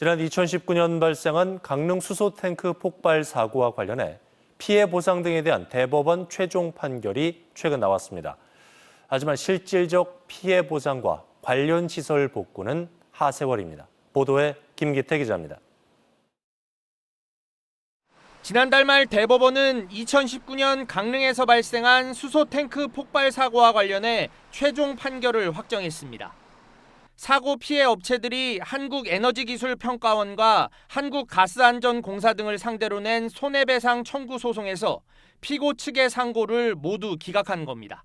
지난 2019년 발생한 강릉 수소 탱크 폭발 사고와 관련해 피해 보상 등에 대한 대법원 최종 판결이 최근 나왔습니다. 하지만 실질적 피해 보상과 관련 시설 복구는 하세월입니다. 보도에 김기태 기자입니다. 지난달 말 대법원은 2019년 강릉에서 발생한 수소 탱크 폭발 사고와 관련해 최종 판결을 확정했습니다. 사고 피해 업체들이 한국에너지기술평가원과 한국가스안전공사 등을 상대로 낸 손해배상 청구 소송에서 피고 측의 상고를 모두 기각한 겁니다.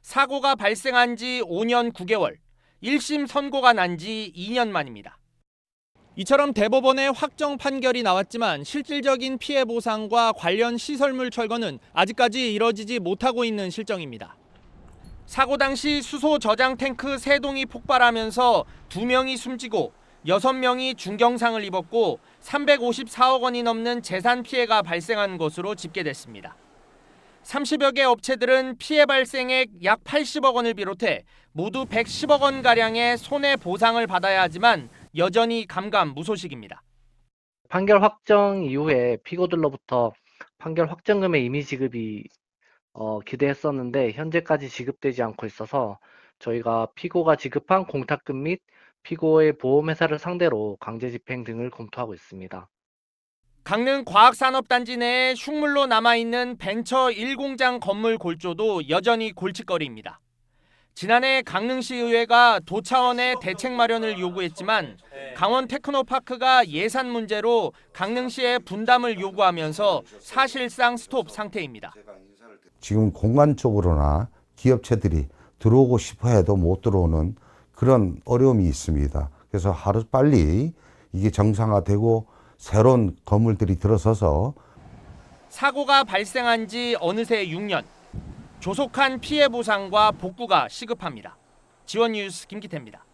사고가 발생한 지 5년 9개월, 1심 선고가 난 지 2년 만입니다. 이처럼 대법원의 확정 판결이 나왔지만 실질적인 피해 보상과 관련 시설물 철거는 아직까지 이뤄지지 못하고 있는 실정입니다. 사고 당시 수소 저장 탱크 세 동이 폭발하면서 두 명이 숨지고 여섯 명이 중경상을 입었고 354억 원이 넘는 재산 피해가 발생한 것으로 집계됐습니다. 30여 개 업체들은 피해 발생액 약 80억 원을 비롯해 모두 110억 원 가량의 손해 보상을 받아야 하지만 여전히 감감무소식입니다. 판결 확정 이후에 피고들로부터 판결 확정금의 임의 지급이 어, 기대했었는데 현재까지 지급되지 않고 있어서 저희가 피고가 지급한 공탁금 및 피고의 보험회사를 상대로 강제 집행 등을 검토하고 있습니다. 강릉 과학산업단지 내에 흉물로 남아있는 벤처 1공장 건물 골조도 여전히 골칫거리입니다. 지난해 강릉시의회가 도차원의 대책 마련을 요구했지만 강원 테크노파크가 예산 문제로 강릉시에 분담을 요구하면서 사실상 스톱 상태입니다. 지금 공간 쪽으로나 기업체들이 들어오고 싶어 해도 못 들어오는 그런 어려움이 있습니다. 그래서 하루 빨리 이게 정상화되고 새로운 건물들이 들어서서 사고가 발생한 지 어느새 6년. 조속한 피해 보상과 복구가 시급합니다. 지원 뉴스 김기태입니다.